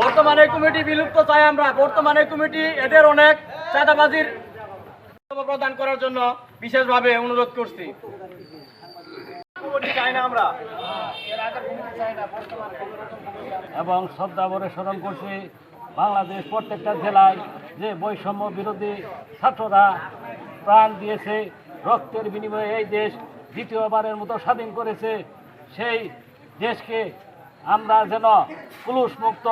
বর্তমানে কমিটি বিলুপ্ত চাই আমরা। বর্তমানে কমিটি এদের অনেক চাঁদাবাজির প্রদান করার জন্য বিশেষভাবে অনুরোধ করছি। এবং শ্রদ্ধা ভরে স্মরণ করছি, বাংলাদেশ প্রত্যেকটা জেলায় যে বৈষম্য বিরোধী ছাত্ররা প্রাণ দিয়েছে, রক্তের বিনিময়ে এই দেশ দ্বিতীয়বারের মতো স্বাধীন করেছে, সেই দেশকে আমরা যেন মুক্ত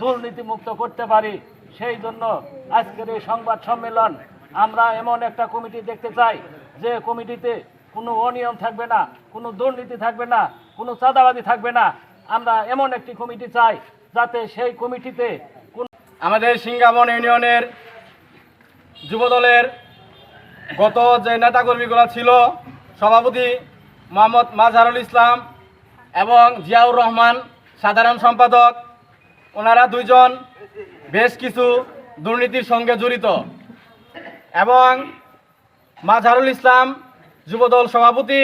দুর্নীতি মুক্ত করতে পারি, সেই জন্য আজকের এই সংবাদ সম্মেলন আমরা এমন একটা কমিটি দেখতে চাই, যে কমিটিতে কোনো অনিয়ম থাকবে না, কোনো দুর্নীতি থাকবে না, কোনো চাঁদাবাজি থাকবে না। আমরা এমন একটি কমিটি চাই, যাতে সেই কমিটিতে আমাদের সিঙ্গাবন ইউনিয়নের যুবদলের গত যে নেতাকর্মীগুলো ছিল, সভাপতি মোহাম্মদ মাজহারুল ইসলাম এবং জিয়াউর রহমান, সাধারণ সম্পাদক। ওনারা দুইজন বেশ কিছু দুর্নীতির সঙ্গে জড়িত। এবং মাঝারুল ইসলাম যুবদল সভাপতি,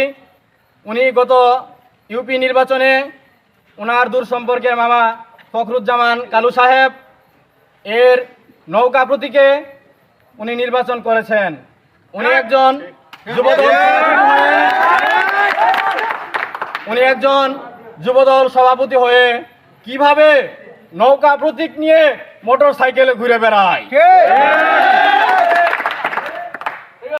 উনি গত ইউপি নির্বাচনে ওনার দূর সম্পর্কের মামা ফখরুজ্জামান কালু সাহেব, এর নৌকা প্রতীকে উনি নির্বাচন করেছেন। উনি একজন যুবদল উনি একজন যুবদল সভাপতি হয়ে কীভাবে নৌকা প্রতীক নিয়ে মোটর সাইকেলে ঘুরে বেড়ায়?